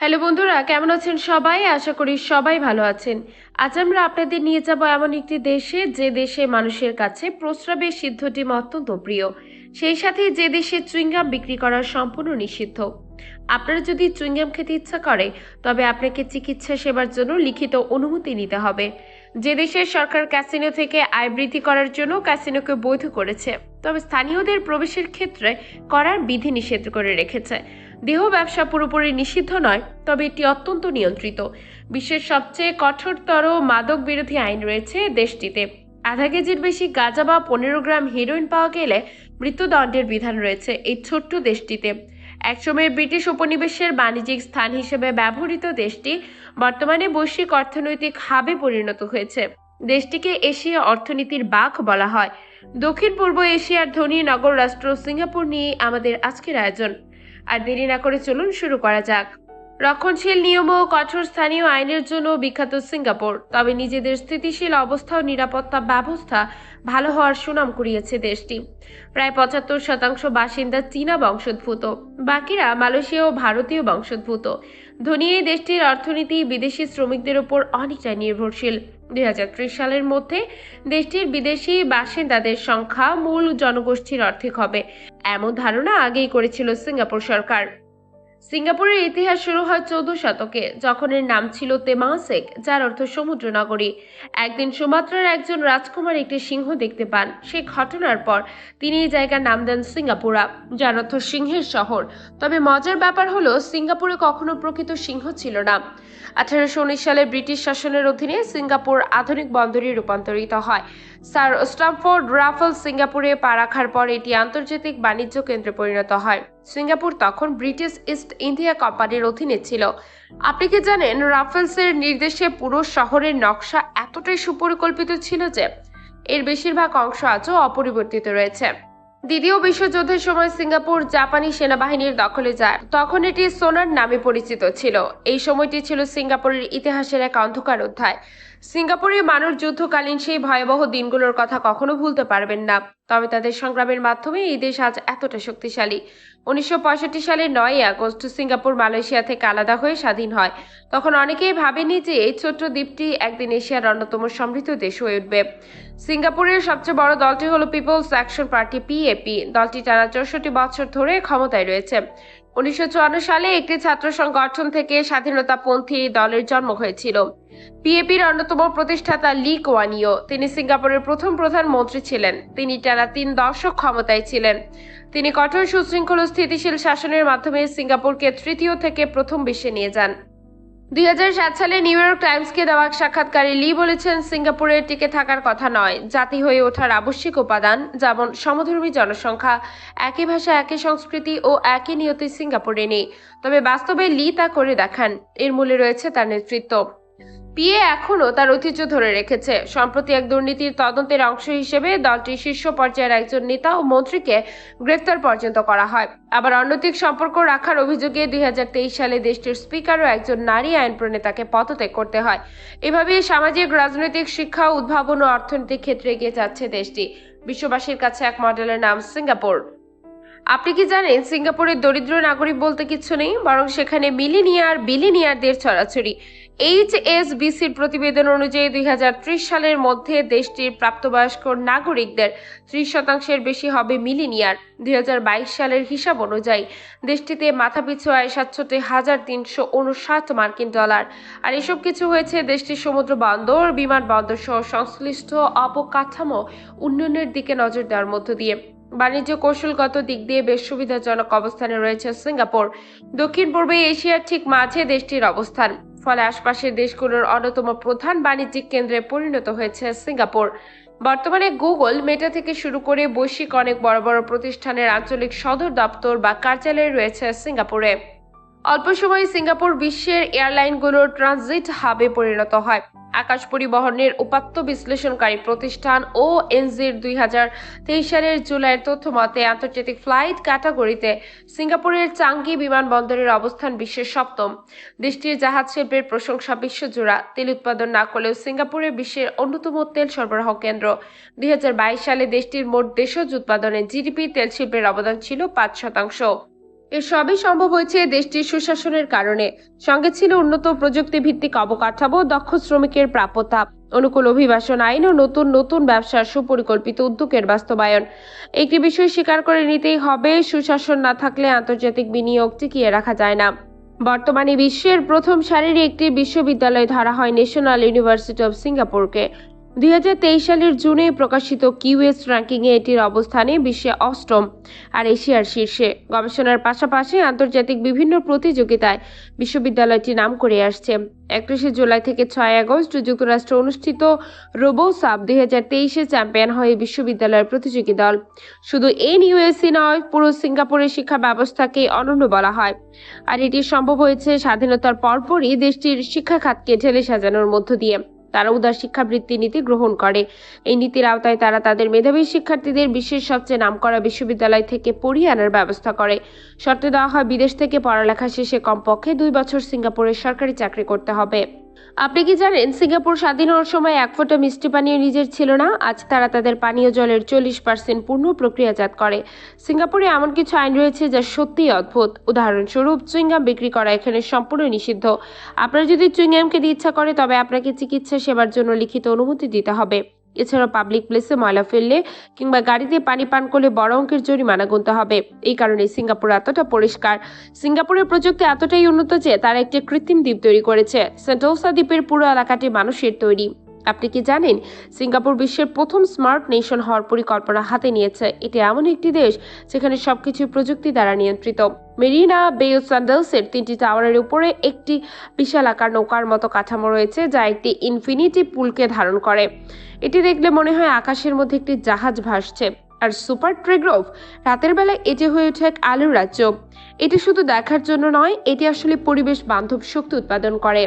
Hello বন্ধুরা, কেমন আছেন সবাই? আশা করি সবাই ভালো আছেন। আজ আমরা আপনাদের নিয়ে যাব এমন একটি দেশে, যে দেশে মানুষের কাছে প্রস্রাবের সিদ্ধটি অত্যন্ত প্রিয়। সেই সাথে যে দেশে চুইংগাম বিক্রি করা সম্পূর্ণ নিষিদ্ধ। আপনারা যদি চুইংগাম খেতে ইচ্ছা করে, তবে আপনাকে চিকিৎসা সেবার জন্য লিখিত অনুমতি নিতে হবে। যে দেশের সরকার ক্যাসিনো থেকে আয় বৃদ্ধি করার জন্য ক্যাসিনোকে বৈধ করেছে, তবে স্থানীয়দের প্রবেশের ক্ষেত্রে করার বিধি নিষেধ করে রেখেছে। দেহ ব্যবসা পুরোপুরি নিষিদ্ধ নয়, তবে এটি অত্যন্ত নিয়ন্ত্রিত। বিশ্বের সবচেয়ে কঠোরতর মাদক বিরোধী আইন রয়েছে দেশটিতে। আধা কেজির বেশি গাঁজা বা পনেরো গ্রাম হিরোইন পাওয়া গেলে মৃত্যুদণ্ডের বিধান রয়েছে এই ছোট্ট দেশটিতে। একসময় ব্রিটিশ উপনিবেশের বাণিজ্যিক স্থান হিসেবে ব্যবহৃত দেশটি বর্তমানে বৈশ্বিক অর্থনৈতিক হাবে পরিণত হয়েছে। দেশটিকে এশিয়া অর্থনীতির বাঘ বলা হয়। দক্ষিণ পূর্ব এশিয়ার ধনী নগর রাষ্ট্র সিঙ্গাপুর নিয়ে আমাদের আজকের আয়োজন। আর দেরি না করে চলুন শুরু করা যাক। রক্ষণশীল নিয়ম ও কঠোর স্থানীয় আইনের জন্য বিখ্যাত সিঙ্গাপুর, তবে নিজেদের স্থিতিশীল অবস্থা ও নিরাপত্তা ব্যবস্থা ভালো হওয়ার সুনাম কুড়িয়েছে দেশটি। প্রায় পঁচাত্তর শতাংশ বাসিন্দা চীনা বংশোদ্ভূত, বাকিরা মালয়েশীয় ও ভারতীয় বংশোদ্ভূত। ধনী দেশটির অর্থনীতি বিদেশি শ্রমিকদের উপর অনেকটাই নির্ভরশীল। দুই হাজার ত্রিশ সালের মধ্যে দেশটির বিদেশি বাসিন্দাদের সংখ্যা মূল জনগোষ্ঠীর অর্ধেক হবে। এমন ধারণা আগেই করেছিল সিঙ্গাপুর সরকার। সিঙ্গাপুরের ইতিহাস শুরু হয় চৌদ্দ শতকে, যখন এর নাম ছিল তেমাসেক, যার অর্থ সমুদ্র নগরী একদিন সুমাত্রার একজন রাজকুমার একটি সিংহ দেখতে পান। সেই ঘটনার পর তিনি এই জায়গার নাম দেন সিঙ্গাপুরা, যার অর্থ সিংহের শহর। তবে মজার ব্যাপার হলো, সিঙ্গাপুরে কখনো প্রকৃত সিংহ ছিল না। আঠারোশো উনিশ সালে ব্রিটিশ শাসনের অধীনে সিঙ্গাপুর আধুনিক বন্দরে রূপান্তরিত হয়। স্যার স্টামফোর্ড রাফেল সিঙ্গাপুরে পা রাখার পর এটি আন্তর্জাতিক বাণিজ্য কেন্দ্রে পরিণত হয়। সিঙ্গাপুর তখন ব্রিটিশ ইস্ট ইন্ডিয়া কোম্পানির অধীনে ছিল। আপনি কি জানেন রাফেলসের নির্দেশে পুরো শহরের নকশা এতটাই সুপরিকল্পিত ছিল যে এর বেশিরভাগ অংশ আজও অপরিবর্তিত রয়েছে। দ্বিতীয় বিশ্বযুদ্ধের সময় সিঙ্গাপুর জাপানি সেনাবাহিনীর দখলে যায়। তখন এটি সোনার নামে পরিচিত ছিল। এই সময়টি ছিল সিঙ্গাপুরের ইতিহাসের এক অন্ধকার অধ্যায়। সিঙ্গাপুরের মানুষ যুদ্ধকালীন সেই ভয়াবহ দিনগুলোর কথা কখনো ভুলতে পারবেন না। তবে তাদের সংগ্রামের মাধ্যমে এই দেশ আজ এতটা শক্তিশালী। উনিশশো সালের নয় আগস্ট সিঙ্গাপুর, মালয়েশিয়া থেকে আলাদা হয়ে স্বাধীন হয়। তখন অনেকেই ভাবেনি যে এই ছোট্ট দ্বীপটি একদিন এশিয়ার অন্যতম সমৃদ্ধ দেশ হয়ে উঠবে। সিঙ্গাপুরের সবচেয়ে বড় দলটি হল পিপলস অ্যাকশন পার্টি, পিএপি। দলটি টানা চৌষট্টি বছর ধরে ক্ষমতায় রয়েছে। উনিশশো সালে একটি ছাত্র সংগঠন থেকে স্বাধীনতাপন্থী দলের জন্ম হয়েছিল। পিএপির অন্যতম প্রতিষ্ঠাতা লি কোয়ানিও। তিনি সিঙ্গাপুরের প্রথম প্রধানমন্ত্রী ছিলেন। তিনি টানা তিন দশক ক্ষমতায় ছিলেন। তিনি কঠোর সুশৃঙ্খল স্থিতিশীল শাসনের মাধ্যমে সিঙ্গাপুরকে তৃতীয় থেকে প্রথম বিশ্বে নিয়ে যান। দুই হাজার সাত সালে নিউ ইয়র্ক টাইমসকে দেওয়া সাক্ষাৎকারে লি বলেছেন সিঙ্গাপুরের টিকে থাকার কথা নয়। জাতি হয়ে ওঠার আবশ্যিক উপাদান, যেমন সমধর্মী জনসংখ্যা, একই ভাষা, একই সংস্কৃতি ও একই নিয়তি সিঙ্গাপুরে নেই তবে বাস্তবে লি তা করে দেখান। এর মূলে রয়েছে তার নেতৃত্ব। পিএ এখনও তার ঐতিহ্য ধরে রেখেছে। সম্প্রতি এক দুর্নীতির তদন্তের অংশ হিসেবে দলটির শীর্ষ পর্যায়ের একজন নেতা ও মন্ত্রীকে গ্রেফতার পর্যন্ত করা হয়। আবার অনৈতিক সম্পর্ক রাখার অভিযোগে দুই হাজার তেইশ সালে দেশটির স্পিকার ও একজন নারী আইন প্রণেতাকে পদত্যাগ করতে হয়। এভাবে সামাজিক, রাজনৈতিক, শিক্ষা, উদ্ভাবন ও অর্থনৈতিক ক্ষেত্রে এগিয়ে যাচ্ছে দেশটি। বিশ্ববাসীর কাছে এক মডেলের নাম সিঙ্গাপুর। আপনি কি জানেন, সিঙ্গাপুরের দরিদ্র নাগরিক বলতে কিছু নেই, বরং সেখানে মিলিনিয়ার, বিলিনিয়ারদের ছড়াছড়ি। এইচ এস বিসির প্রতিবেদন অনুযায়ী দুই হাজার ত্রিশ সালের মধ্যে দেশটির প্রাপ্তবয়স্ক নাগরিকদের ত্রিশ শতাংশের বেশি হবে মিলিনিয়ার দু হাজার বাইশ সালের হিসাব অনুযায়ী দেশটিতে মাথাপিছু আয় সাতষট্টি হাজার তিনশো উনষাট মার্কিন ডলার। আর এসব কিছু হয়েছে দেশটির সমুদ্র বন্দর বিমানবন্দর সহ সংশ্লিষ্ট অবকাঠামো উন্নয়নের দিকে নজর দেওয়ার মধ্য দিয়ে। বাণিজ্য কৌশলগত দিক দিয়ে বেশ সুবিধাজনক অবস্থানে রয়েছে সিঙ্গাপুর। দক্ষিণ পূর্বে এশিয়ার ঠিক মাঝে দেশটির অবস্থান। ফলে আশপাশের দেশগুলোর অন্যতম প্রধান বাণিজ্যিক কেন্দ্রে পরিণত হয়েছে সিঙ্গাপুর। বর্তমানে গুগল, মেটা থেকে শুরু করে বৈশ্বিক অনেক বড় বড় প্রতিষ্ঠানের আঞ্চলিক সদর দপ্তর বা কার্যালয় রয়েছে সিঙ্গাপুরে। অল্প সময়ে সিঙ্গাপুর বিশ্বের এয়ারলাইনগুলোর ট্রানজিট হাবে পরিণত হয়। আকাশ পরিবহনের উপাত্ত বিশ্লেষণকারী প্রতিষ্ঠান ও এনজির দুই হাজার তেইশ সালের জুলাইয়ের তথ্য মতে আন্তর্জাতিক ফ্লাইট ক্যাটাগরিতে সিঙ্গাপুরের চাঙ্গি বিমানবন্দরের অবস্থান বিশ্বের সপ্তম। দেশটির জাহাজ শিল্পের প্রশংসা বিশ্বজোড়া। তেল উৎপাদন না করলেও সিঙ্গাপুরে বিশ্বের অন্যতম তেল সরবরাহ কেন্দ্র। দুই হাজার বাইশ সালে দেশটির মোট দেশজ উৎপাদনে জিডিপি তেল শিল্পের অবদান ছিল পাঁচ শতাংশ। এর সবই সম্ভব হয়েছে দেশটির সুশাসনের কারণে। সঙ্গে ছিল উন্নত প্রযুক্তি ভিত্তিক অবকাঠামো, দক্ষ শ্রমিকের প্রাপ্যতা, অনুকূল অভিবাসন আইন ও নতুন নতুন ব্যবসার সুপরিকল্পিত উদ্যোগের বাস্তবায়ন। একটি বিষয় স্বীকার করে নিতেই হবে, সুশাসন না থাকলে আন্তর্জাতিক বিনিয়োগ টিকিয়ে রাখা যায় না। বর্তমানে বিশ্বের প্রথম সারির একটি বিশ্ববিদ্যালয় ধরা হয় ন্যাশনাল ইউনিভার্সিটি অব সিঙ্গাপুরকে দুই হাজার তেইশ সালের জুনে প্রকাশিত কিউএস র্যাঙ্কিংয়ে এটির অবস্থানে বিশ্বে অষ্টম আর এশিয়ার শীর্ষে। গবেষণার পাশাপাশি আন্তর্জাতিক বিভিন্ন প্রতিযোগিতায় বিশ্ববিদ্যালয়টি নাম করে আসছে। একত্রিশে জুলাই থেকে ছয় আগস্ট যুক্তরাষ্ট্রে অনুষ্ঠিত রোবোসাপ দুই হাজার তেইশে চ্যাম্পিয়ন হয় বিশ্ববিদ্যালয়ের প্রতিযোগী দল। শুধু এন ইউএসসি নয়, পুরো সিঙ্গাপুরের শিক্ষা ব্যবস্থাকে অনন্য বলা হয়। আর এটি সম্ভব হয়েছে স্বাধীনতার পরপরই দেশটির শিক্ষা খাতকে ঢেলে সাজানোর মধ্য দিয়ে। তারা উদার শিক্ষাবৃত্তি নীতি গ্রহণ করে। এই নীতির আওতায় তারা তাদের মেধাবী শিক্ষার্থীদের বিশ্বের সবচেয়ে নামকরা বিশ্ববিদ্যালয় থেকে পড়িয়ে আনার ব্যবস্থা করে। শর্তে দেওয়া হয়, বিদেশ থেকে পড়ালেখা শেষে কমপক্ষে দুই বছর সিঙ্গাপুরের সরকারি চাকরি করতে হবে। আপনি কি জানেন, সিঙ্গাপুর স্বাধীন হওয়ার সময় এক ফোঁটা মিষ্টি পানীয় নিজের ছিল না। আজ তারা তাদের পানীয় জলের চল্লিশ পার্সেন্ট পূর্ণ প্রক্রিয়াজাত করে। সিঙ্গাপুরে এমন কিছু আইন রয়েছে যা সত্যিই অদ্ভুত। উদাহরণস্বরূপ, চুইংগাম বিক্রি করা এখানে সম্পূর্ণ নিষিদ্ধ। আপনার যদি চুইংগাম খেতে ইচ্ছা করে, তবে আপনাকে চিকিৎসা সেবার জন্য লিখিত অনুমতি দিতে হবে। এছাড়াও পাবলিক প্লেসে ময়লা ফেললে কিংবা গাড়িতে পানি পান করলে বড় অঙ্কের জরিমানা গুনতে হবে। এই কারণে সিঙ্গাপুর এতটা পরিষ্কার। সিঙ্গাপুরের প্রযুক্তি এতটাই উন্নত যে তারা একটি কৃত্রিম দ্বীপ তৈরি করেছে। সেন্টোসা দ্বীপের পুরো এলাকাটি মানুষের তৈরি। আপনি কি জানেন, সিঙ্গাপুর বিশ্বের প্রথম স্মার্ট নেশন হওয়ার পরিকল্পনা হাতে নিয়েছে। এটি এমন একটি দেশ যেখানে সবকিছু প্রযুক্তি দ্বারা নিয়ন্ত্রিত। মেরিনা বে স্যান্ডেলসের তিনটি টাওয়ারের উপরে একটি বিশাল আকার নৌকার মতো কাঠামো রয়েছে, যা একটি ইনফিনিটি পুলকে ধারণ করে। এটি দেখলে মনে হয় আকাশের মধ্যে একটি জাহাজ ভাসছে। আর সুপার ট্রেগ্রোভ, রাতের বেলায় এটি হয়ে ওঠে এক আলুর রাজ্য এটি শুধু দেখার জন্য নয়, এটি আসলে পরিবেশ বান্ধব শক্তি উৎপাদন করে।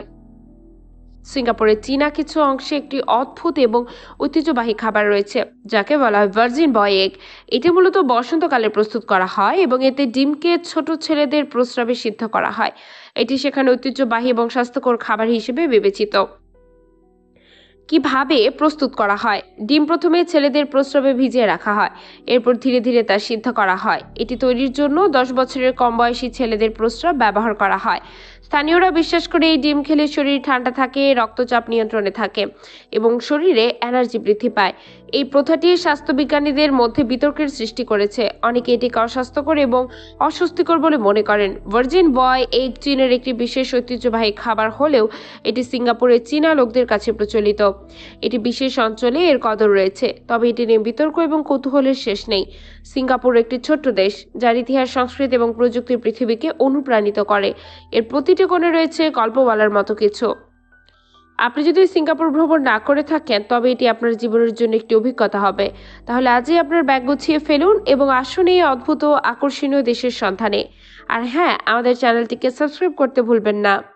সিঙ্গাপুরের চীনা কিছু অংশে একটি অদ্ভুত এবং ঐতিহ্যবাহী খাবার রয়েছে, যাকে বলা হয় ভার্জিন বয় এগ। এটি মূলত বসন্তকালে প্রস্তুত করা হয় এবং এতে ডিমকে ছোট ছেলেদের প্রস্রাবে সিদ্ধ করা হয়। এটি সেখানে ঐতিহ্যবাহী এবং স্বাস্থ্যকর খাবার হিসেবে বিবেচিত। কীভাবে প্রস্তুত করা হয়? ডিম প্রথমে ছেলেদের প্রস্রাবে ভিজিয়ে রাখা হয়, এরপর ধীরে ধীরে তা সিদ্ধ করা হয়। এটি তৈরির জন্য দশ বছরের কম বয়সী ছেলেদের প্রস্রাব ব্যবহার করা হয়। স্থানীয়রা বিশ্বাস করে এই ডিম খেলে শরীর ঠান্ডা থাকে, রক্তচাপ নিয়ন্ত্রণে থাকে এবং শরীরে এনার্জি বৃদ্ধি পায়। এই প্রথাটি স্বাস্থ্যবিজ্ঞানীদের মধ্যে বিতর্কের সৃষ্টি করেছে। অনেকে এটিকে অস্বাস্থ্যকর এবং অস্বস্তিকর বলে মনে করেন। ভার্জিন বয় এগ চীনের একটি বিশেষ ঐতিহ্যবাহী খাবার হলেও এটি সিঙ্গাপুরের চীনা লোকদের কাছে প্রচলিত। এটি বিশেষ অঞ্চলে এর কদর রয়েছে, তবে এটি নিয়ে বিতর্ক এবং কৌতূহলের শেষ নেই। সিঙ্গাপুর একটি ছোট্ট দেশ, যার ইতিহাস, সংস্কৃতি এবং প্রযুক্তির পৃথিবীকে অনুপ্রাণিত করে। এর প্রতিটি কোণে রয়েছে গল্প বলার মতো কিছু। আপনি যদি সিঙ্গাপুর ভ্রমণ না করে থাকেন, তবে এটি আপনার জীবনের জন্য একটি অভিজ্ঞতা হবে। তাহলে আজই আপনার ব্যাগ গুছিয়ে ফেলুন এবং আসুন এই অদ্ভুত আকর্ষণীয় দেশের সন্ধানে। আর হ্যাঁ আমাদের চ্যানেলটিকে সাবস্ক্রাইব করতে ভুলবেন না।